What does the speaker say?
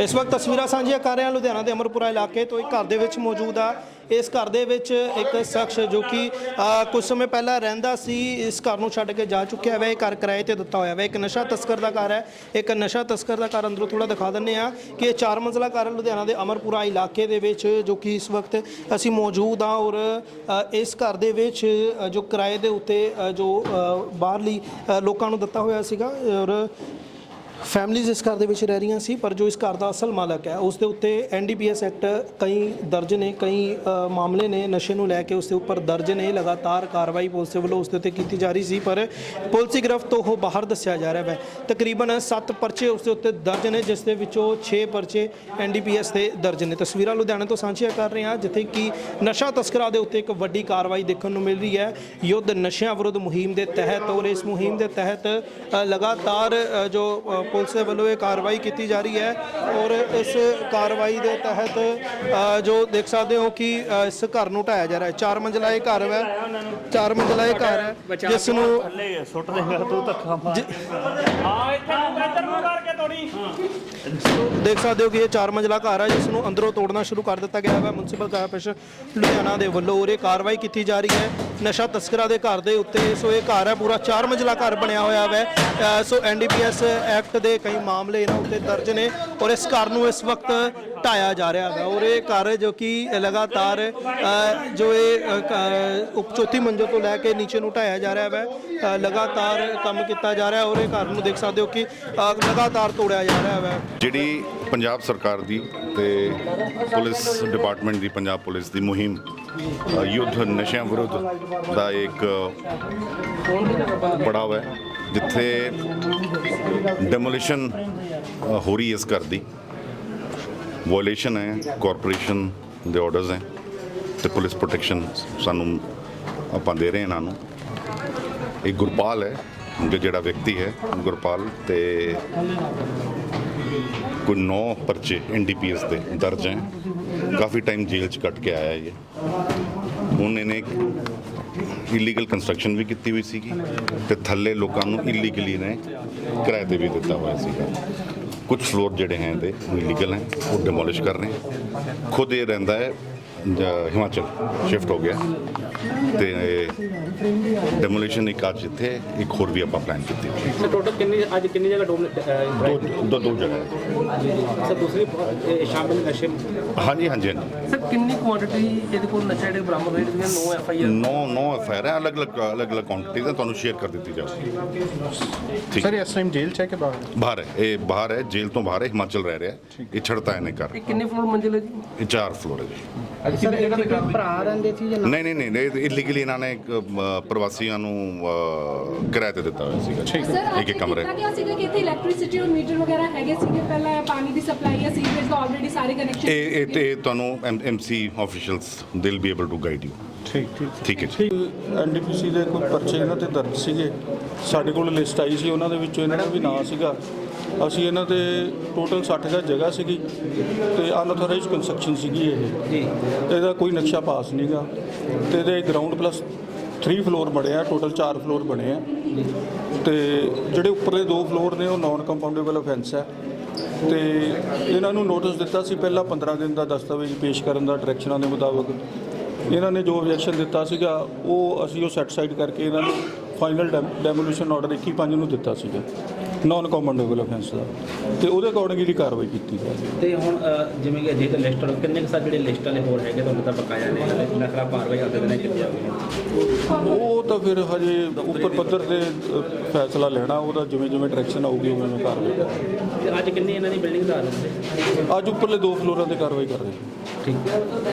ਇਸ ਵਕਤ ਤਸਵੀਰਾਂ ਸਾਂਝੀਆਂ ਕਰ ਰਹੇ ਹਾਂ ਲੁਧਿਆਣਾ ਦੇ ਅਮਰਪੁਰਾ ਇਲਾਕੇ ਤੋਂ ਇੱਕ ਘਰ ਦੇ ਵਿੱਚ ਮੌਜੂਦ ਆ। ਇਸ ਘਰ ਦੇ ਵਿੱਚ ਇੱਕ ਸ਼ਖਸ ਜੋ ਕਿ ਅ, ਕੁਝ ਸਮੇਂ ਪਹਿਲਾਂ ਰਹਿੰਦਾ ਸੀ ਇਸ ਘਰ ਨੂੰ ਛੱਡ ਕੇ ਜਾ ਚੁੱਕਿਆ ਹੈ ਇਹ ਘਰ ਕਿਰਾਏ ਤੇ ਦਿੱਤਾ ਹੋਇਆ ਹੈ ਇੱਕ ਨਸ਼ਾ ਤਸਕਰ ਦਾ ਘਰ ਹੈ। ਇੱਕ ਨਸ਼ਾ ਤਸਕਰ ਦਾ ਘਰ ਅੰਦਰੋਂ ਥੋੜਾ ਦਿਖਾ ਦਿੰਨੇ ਆ ਕਿ ਇਹ ਚਾਰ ਮੰਜ਼ਲਾ ਘਰ ਲੁਧਿਆਣਾ ਦੇ ਅਮਰਪੁਰਾ ਇਲਾਕੇ ਦੇ ਵਿੱਚ ਜੋ ਕਿ ਇਸ ਵਕਤ ਅਸੀਂ ਮੌਜੂਦ ਆ ਔਰ ਇਸ ਘਰ ਦੇ ਵਿੱਚ ਜੋ ਕਿਰਾਏ ਦੇ ਉੱਤੇ ਜੋ ਬਾਹਰਲੀ ਲੋਕਾਂ ਨੂੰ ਦਿੱਤਾ ਹੋਇਆ ਸੀਗਾ ਔਰ ਫੈਮਲੀਜ਼ ਇਸ ਘਰ ਦੇ ਵਿੱਚ ਰਹਿ ਰਹੀਆਂ ਸੀ ਪਰ ਜੋ ਇਸ ਘਰ ਦਾ ਅਸਲ ਮਾਲਕ ਹੈ ਉਸ ਦੇ ਉੱਤੇ ਐਨਡੀਪੀਐਸ ਐਕਟ ਕਈ ਦਰਜ ਨੇ ਕਈ ਅ, ਮਾਮਲੇ ਨੇ ਨਸ਼ੇ ਨੂੰ ਲੈ ਕੇ ਉਸ ਦੇ ਉੱਪਰ ਦਰਜ ਨੇ ਲਗਾਤਾਰ ਕਾਰਵਾਈ ਪੁਲਿਸ ਵੱਲੋਂ ਉਸ ਦੇ ਉੱਤੇ ਕੀਤੀ ਜਾ ਰਹੀ ਸੀ ਪਰ ਪੁਲਿਸ ਦੀ ਗ੍ਰਿਫਤ ਤੋਂ ਉਹ ਬਾਹਰ ਦੱਸਿਆ ਜਾ ਰਿਹਾ ਹੈ। ਤਕਰੀਬਨ 7 ਪਰਚੇ ਉਸ ਦੇ ਉੱਤੇ ਦਰਜ ਨੇ ਜਿਸ ਦੇ ਵਿੱਚੋਂ 6 ਪਰਚੇ ਐਨਡੀਪੀਐਸ ਦੇ ਦਰਜ ਨੇ। ਤਸਵੀਰਾਂ ਲੁਧਿਆਣਾ ਤੋਂ ਸਾਂਝੀਆਂ ਕਰ ਰਹੇ ਹਾਂ ਜਿੱਥੇ ਕਿ ਨਸ਼ਾ ਤਸਕਰਾਂ ਦੇ ਉੱਤੇ ਇੱਕ ਵੱਡੀ ਕਾਰਵਾਈ ਦੇਖਣ ਨੂੰ ਮਿਲ ਰਹੀ ਹੈ। ਯੁੱਧ ਨਸ਼ਿਆਂ ਵਿਰੁੱਧ ਮੁਹਿੰਮ ਦੇ ਤਹਿਤ ਔਰ ਇਸ ਮੁਹਿੰਮ ਦੇ ਤਹਿਤ ਅ, ਲਗਾਤਾਰ ਅ, ਜੋ ਅ, ਪੁਲਿਸ ਦੇ ਵੱਲੋਂ ਇਹ ਕਾਰਵਾਈ ਕੀਤੀ ਜਾ ਰਹੀ ਹੈ ਔਰ ਇਸ ਕਾਰਵਾਈ ਦੇ ਤਹਿਤ ਜੋ ਦੇਖ ਸਕਦੇ ਹੋ ਕਿ ਇਸ ਘਰ ਨੂੰ ਢਾਇਆ ਜਾ ਰਿਹਾ ਹੈ। ਚਾਰ ਮੰਜ਼ਲਾ ਇਹ ਘਰ ਹੈ ਚਾਰ ਮੰਜ਼ਲਾ ਇਹ ਘਰ ਹੈ ਜਿਸ ਨੂੰ ਥੱਲੇ ਸੁੱਟ ਦੇਗਾ ਤੂੰ ਧੱਕਾ ਮਾਰ। ਹਾਂ ਇੱਥੇ ਨੂੰ ਇੱਧਰ ਨੂੰ ਕਰਕੇ ਤੋੜੀ ਦੇਖ ਸਕਦੇ ਹੋ ਕਿ ਇਹ ਚਾਰ ਮੰਜ਼ਲਾ ਘਰ ਹੈ ਜਿਸ ਨੂੰ ਅੰਦਰੋਂ ਤੋੜਨਾ ਸ਼ੁਰੂ ਕਰ ਦਿੱਤਾ ਗਿਆ ਹੈ ਮੁਨਸਿਪਲ ਕਾਰਪੋਰੇਸ਼ਨ ਲੁਧਿਆਣਾ ਦੇ ਵੱਲੋਂ ਔਰ ਇਹ ਕਾਰਵਾਈ ਕੀਤੀ ਜਾ ਰਹੀ ਹੈ। ਨਸ਼ਾ ਤਸਕਰਾਂ ਦੇ ਘਰ ਦੇ ਉੱਤੇ ਸੋ ਇਹ ਘਰ ਹੈ ਪੂਰਾ ਚਾਰ ਮੰਜ਼ਲਾ ਘਰ ਬਣਿਆ ਹੋਇਆ ਹੈ ਅ, ਸੋ ਐਨਡੀਪੀਐਸ ਐਕਟ ਦੇ ਕਈ ਮਾਮਲੇ ਇਹਨਾਂ ਉੱਤੇ ਦਰਜ ਨੇ। ਔਰ ਇਸ ਘਰ ਨੂੰ ਇਸ ਵਕਤ ਢਾਇਆ ਜਾ ਰਿਹਾ ਹੈ ਔਰ ਇਹ ਘਰ ਜੋ ਕਿ ਲਗਾਤਾਰ ਜੋ ਇਹ ਉਪ ਚੌਥੀ ਮੰਜ਼ਲ ਤੋਂ ਲੈ ਕੇ ਨੀਚੇ ਨੂੰ ਢਾਇਆ ਜਾ ਰਿਹਾ ਹੈ ਲਗਾਤਾਰ ਕੰਮ ਕੀਤਾ ਜਾ ਰਿਹਾ ਔਰ ਇਹ ਘਰ ਨੂੰ ਦੇਖ ਸਕਦੇ ਹੋ ਕਿ ਲਗਾਤਾਰ ਤੋੜਿਆ ਜਾ ਰਿਹਾ ਹੈ ਜਿਹੜੀ ਪੰਜਾਬ ਸਰਕਾਰ ਦੀ ਤੇ ਪੁਲਿਸ ਡਿਪਾਰਟਮੈਂਟ ਦੀ, ਪੰਜਾਬ ਪੁਲਿਸ ਦੀ ਮੁਹਿੰਮ ਯੁੱਧ ਨਸ਼ਿਆਂ ਵਿਰੁੱਧ ਦਾ ਇੱਕ ਪੜਾਅ ਹੈ, ਜਿੱਥੇ ਡੈਮੋਲੀਸ਼ਨ ਹੋ ਰਹੀ ਹੈ ਇਸ ਘਰ ਦੀ। ਵਾਇਲੇਸ਼ਨ ਹੈ ਕਾਰਪੋਰੇਸ਼ਨ ਦੇ ਆਰਡਰਸ ਹੈ ਤੇ ਪੁਲਿਸ ਪ੍ਰੋਟੈਕਸ਼ਨ ਸਾਨੂੰ ਆਪਾਂ ਦੇ ਰਹੇ ਇਹਨਾਂ ਨੂੰ। ਇਹ ਗੁਰਪਾਲ ਹੈ, ਜੋ ਜਿਹੜਾ ਵਿਅਕਤੀ ਹੈ, ਗੁਰਪਾਲ ਤੇ ਕੋਈ 9 ਪਰਚੇ ਐਨਡੀਪੀਐਸ ਦੇ ਦਰਜ ਹੈ। ਕਾਫੀ ਟਾਈਮ ਜੇਲ੍ਹ ਚ ਕੱਟ ਕੇ ਆਇਆ ਹੈ ਇਹ। ਹੁਣ ਇਹਨੇ ਇਲੀਗਲ ਕੰਸਟਰਕਸ਼ਨ ਵੀ ਕੀਤੀ ਹੋਈ ਸੀਗੀ ਤੇ ਥੱਲੇ ਲੋਕਾਂ ਨੂੰ ਇਲੀਗਲੀ ਨੇ ਕਿਰਾਏ ਤੇ ਵੀ ਦਿੱਤਾ ਹੋਇਆ ਸੀਗਾ। ਕੁਝ ਫਲੋਰ ਜਿਹੜੇ ਹੈ ਤੇ ਇਲੀਗਲ ਹੈ, ਉਹ ਡਿਮੋਲਿਸ਼ ਕਰ ਰਹੇ ਹੈ। ਖੁਦ ਇਹ ਰਹਿੰਦਾ ਹੈ ਹਿਮਾਚਲ ਸ਼ਿਫਟ ਹੋ ਗਿਆ ਤੇ ਡੈਮੋਲੀਸ਼ਨ ਇੱਕ ਅੱਜ ਇੱਥੇ ਇੱਕ ਹੋਰ ਵੀ ਆਪਾਂ ਪਲਾਨ ਕੀਤੀ। ਸਰ ਟੋਟਲ ਕਿੰਨੀ ਅੱਜ ਕਿੰਨੀ ਜਗ੍ਹਾ ਡੋਮ ਦੋ ਦੋ ਦੋ ਜਗ੍ਹਾ ਹੈ ਸਰ ਦੂਸਰੀ ਸ਼ਾਮਿਲ ਨਸ਼ੇ ਹਾਂਜੀ ਹਾਂਜੀ ਸਰ ਕਿੰਨੀ ਕੁਆਂਟੀਟੀ ਇਹਦੇ ਕੋਲ ਨਸ਼ਾ ਜਿਹੜੇ ਬਰਾਮਦ ਹੋਏ ਜਿਹਦੀਆਂ 9 ਐਫ ਆਈ ਆਰ ਨੌ ਨੌ ਅਫੇਅਰ ਹੈ ਅਲੱਗ ਅਲੱਗ ਅਲੱਗ ਅਲੱਗ ਕੁਆਂਟੀਟੀ ਦਾ ਤੁਹਾਨੂੰ ਸ਼ੇਅਰ ਕਰ ਦਿੱਤੀ ਜਾਊਗੀ। ਠੀਕ ਸਰ ਇਸ ਟਾਈਮ ਜੇਲ੍ਹ ਚ ਹੈ ਕਿ ਬਾਹਰ ਬਾਹਰ ਹੈ ਇਹ ਬਾਹਰ ਹੈ ਜੇਲ੍ਹ ਤੋਂ ਬਾਹਰ ਹੈ ਹਿਮਾਚਲ ਰਹਿ ਰਿਹਾ ਹੈ। ਇਹ ਛੜਤਾ ਇਹਨੇ ਕਰ ਇਹ ਕਿੰਨੇ ਫਲੋਰ ਮੰਜ਼ਿਲ ਹੈ ਜੀ? ਇਹ ਚਾਰ ਫਲੋਰ ਹੈ ਜੀ। ਕਿੰਨੇ ਜਗ੍ਹਾ ਤੇ ਕਾਰਵਾਈ ਭਰਾ ਰਹਿੰਦੇ ਸੀ ਜਾਂ ਨਹੀਂ ਨਹੀਂ ਨਹੀਂ ਇਲੀਗਲੀ ਇਹਨਾਂ ਨੇ ਇੱਕ, ਅ, ਪ੍ਰਵਾਸੀਆਂ ਨੂੰ ਅ, ਕਿਰਾਏ ਤੇ ਦਿੱਤਾ ਹੋਇਆ ਸੀਗਾ। ਸਰ ਇੱਕ ਇੱਕ ਕਮਰੇ। ਕੀਤਾ ਗਿਆ ਸੀਗਾ ਕਿ ਇੱਥੇ ਇਲੈਕਟ੍ਰਿਸਿਟੀ ਔਰ ਮੀਟਰ ਵਗੈਰਾ ਹੈਗੇ ਸੀਗੇ? ਪਹਿਲਾਂ ਪਾਣੀ ਦੀ ਸਪਲਾਈ ਹੈ ਸੀਵਰੇਜ ਦਾ ਆਲਰੇਡੀ ਸਾਰੇ ਕਨੈਕਸ਼ਨ ਇਹ ਇਹ ਤੇ ਤੁਹਾਨੂੰ MC officials will be able to guide you ਠੀਕ ਠੀਕ ਠੀਕ। ਹੈ ਜੀ। ਐਨਡੀਪੀਸੀ ਦੇ ਕੋਈ ਪਰਚੇ ਇਹਨਾਂ ਤੇ ਦਰਜ ਸੀਗੇ? ਸਾਡੇ ਕੋਲ ਲਿਸਟ ਆਈ ਸੀ ਉਹਨਾਂ ਦੇ ਵਿੱਚੋਂ ਇਹਨਾਂ ਦਾ ਵੀ ਨਾਂ ਸੀਗਾ। ਅਸੀਂ ਇਹਨਾਂ ਤੇ ਟੋਟਲ 60 ਦਾ ਜਗ੍ਹਾ ਸੀਗੀ ਤੇ ਅਨਆਥੋਰਾਈਜ਼ਡ ਕੰਸਟਰਕਸ਼ਨ ਸੀਗੀ ਇਹ। ਜੀ। ਇਹਦਾ ਕੋਈ ਨਕਸ਼ਾ ਪਾਸ ਨਹੀਂਗਾ ਤੇ ਇਹਦੇ ਗਰਾਊਂਡ ਪਲੱਸ 3 ਫਲੋਰ ਬਣੇ ਆ ਟੋਟਲ 4 ਫਲੋਰ ਬਣੇ ਆ। ਤੇ ਜਿਹੜੇ ਉੱਪਰਲੇ ਦੋ ਫਲੋਰ ਨੇ ਉਹ ਨਾਨ ਕੰਪਾਊਂਡੇਬਲ ਅਫੈਂਸ ਹੈ ਤੇ ਇਹਨਾਂ ਨੂੰ ਨੋਟਿਸ ਦਿੱਤਾ ਸੀ ਪਹਿਲਾਂ 15 ਦਿਨ ਦਾ ਦਸਤਾਵੇਜ਼ ਪੇਸ਼ ਕਰਨ ਦਾ ਡਾਇਰੈਕਸ਼ਨਾਂ ਦੇ ਮੁਤਾਬਕ। ਇਹਨਾਂ ਨੇ ਜੋ ਆਬਜੈਕਸ਼ਨ ਦਿੱਤਾ ਸੀਗਾ ਉਹ ਅਸੀਂ ਉਹ ਸੈਟੀਸਫਾਈਡ ਕਰਕੇ ਇਹਨਾਂ ਨੂੰ ਫਾਈਨਲ ਡੈਮੋਲੀਸ਼ਨ ਆਰਡਰ 21 ਨੂੰ ਦਿੱਤਾ ਸੀਗਾ। ਨਾਨ ਕੰਪਾਊਂਡੇਬਲ ਅਫੈਂਸ ਦਾ। ਤੇ ਉਹਦੇ ਅਕੋਰਡਿੰਗ ਇਹਦੀ ਕਾਰਵਾਈ ਕੀਤੀ ਜਾਵੇ ਤੇ ਹੁਣ ਜਿਵੇਂ ਕਿ ਅਜੇ ਤਾਂ ਲਿਸਟ ਕਿੰਨੇ ਕੁ ਸਰ ਜਿਹੜੇ ਲਿਸਟ ਵਾਲੇ ਹੋਰ ਹੈਗੇ ਤੁਹਾਨੂੰ ਤਾਂ ਬਕਾਇਆ ਨੇ ਦੇ ਨਖਰਾ ਕਾਰਵਾਈ ਕਰਦੇ ਨੇ ਕਿੱਥੇ ਜਾਵੇ ਉਹ ਤਾਂ ਫਿਰ ਹਜੇ ਉੱਪਰ ਪੱਧਰ ਤੇ ਅ, ਫੈਸਲਾ ਲੈਣਾ ਉਹਦਾ ਜਿਵੇਂ ਜਿਵੇਂ ਡਾਇਰੈਕਸ਼ਨ ਆਊਗੀ ਉਵੇਂ ਉਵੇਂ ਕਾਰਵਾਈ ਕਰਾਂਗੇ। ਤੇ ਅੱਜ ਕਿੰਨੀ ਇਹਨਾਂ ਦੀ ਬਿਲਡਿੰਗ ਦਾ ਹਾਲ ਹੈ ਅੱਜ ਉੱਪਰਲੇ ਦੋ ਫਲੋਰਾਂ ਤੇ ਕਾਰਵਾਈ ਕਰ ਰਹੇ ਹਾਂ। ਠੀਕ।